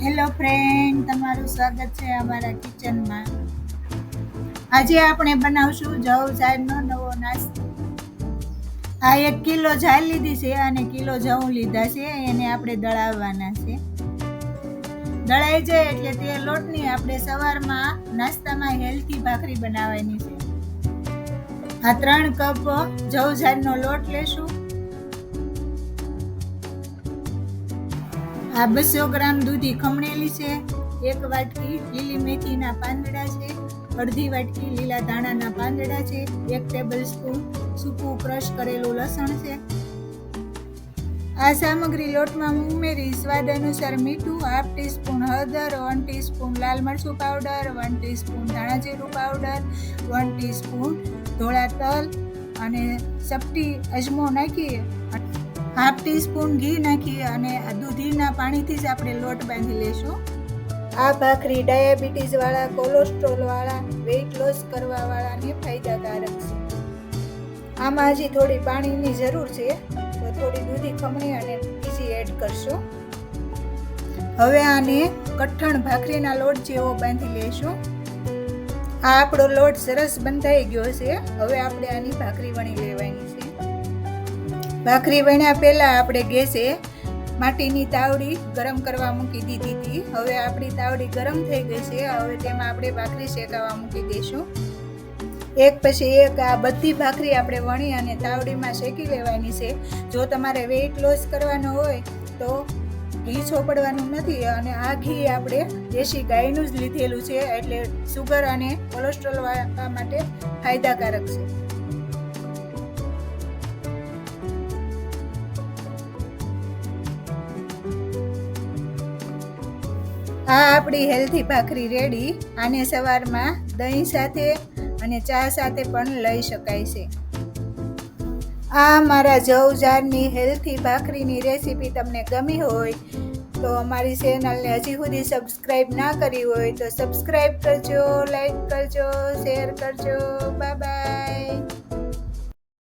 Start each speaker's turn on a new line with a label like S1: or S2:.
S1: Hello friend તમારું સ્વાગત છે અમારા કિચનમાં આજે આપણે બનાવશું જવ જાહેરનો નવો નાસ્તો. આ એક કિલો જાહેર લીધી છે અને કિલો જવું લીધા છે, એને આપણે દળાવવાના છે. દળાઈ જાય એટલે તે લોટની આપણે સવારમાં નાસ્તામાં હેલ્ધી ભાખરી બનાવવાની છે. આ ત્રણ કપ જવ જાહેરનો લોટ લેશું. આ બસો ગ્રામ દૂધી ખમણેલી છે, એક વાટકી લીલી મેથીના પાંદડા છે, અડધી વાટકી લીલા ધાણાના પાંદડા છે, એક ટેબલ સ્પૂન સૂકું ક્રશ કરેલું લસણ છે. આ સામગ્રી લોટમાં ઉમેરી, સ્વાદ અનુસાર મીઠું હાફ ટીસ્પૂન હળદર વન ટીસ્પૂન લાલ મરચું પાવડર વન ટીસ્પૂન ધાણા જીરું પાવડર વન ટીસ્પૂન ધોળા તલ અને સપટી અજમો નાખી હાફ ટીસ્પૂન ઘી નાખી અને આ દૂધીના પાણીથી જ આપણે લોટ બાંધી લેશું. આ ભાખરી ડાયાબિટીસ વાળા કોલેસ્ટ્રોલ વાળા વેઇટ લોસ કરવા વાળાને ફાયદાકારક છે. આમાં હજી થોડી પાણીની જરૂર છે, તો થોડી દૂધી ખમણી અને બીજી એડ કરશું. હવે આને કઠણ ભાખરીના લોટ જેવો બાંધી લેશું. આ આપણો લોટ સરસ બંધાઈ ગયો છે, હવે આપણે આની ભાખરી વણી લેવાની છે. ભાખરી વણ્યા પહેલાં આપણે ગેસે માટીની તાવડી ગરમ કરવા મૂકી દીધી હતી. હવે આપણી તાવડી ગરમ થઈ ગઈ છે. હવે તેમાં આપણે ભાખરી શેકાવા મૂકી દઈશું. એક પછી એક આ બધી ભાખરી આપણે વણી અને તાવડીમાં શેકી લેવાની છે. જો તમારે વેઇટ લોસ કરવાનો હોય તો ઘી ચોપડવાનું નથી અને આ ઘી આપણે દેશી ગાયનું જ લીધેલું છે. એટલે સુગર અને કોલેસ્ટ્રોલ માટે ફાયદાકારક છે. આ આપણી હેલ્ધી ભાખરી રેડી. આને સવારમાં દહીં સાથે અને ચા સાથે પણ લઈ શકાય છે. આ મારા જવ જારની હેલ્ધી ભાખરીની રેસીપી તમને ગમી હોય તો અમારી ચેનલને હજી સુધી સબસ્ક્રાઈબ ના કરી હોય તો સબસ્ક્રાઈબ કરજો, લાઈક કરજો, શેર કરજો. બાય.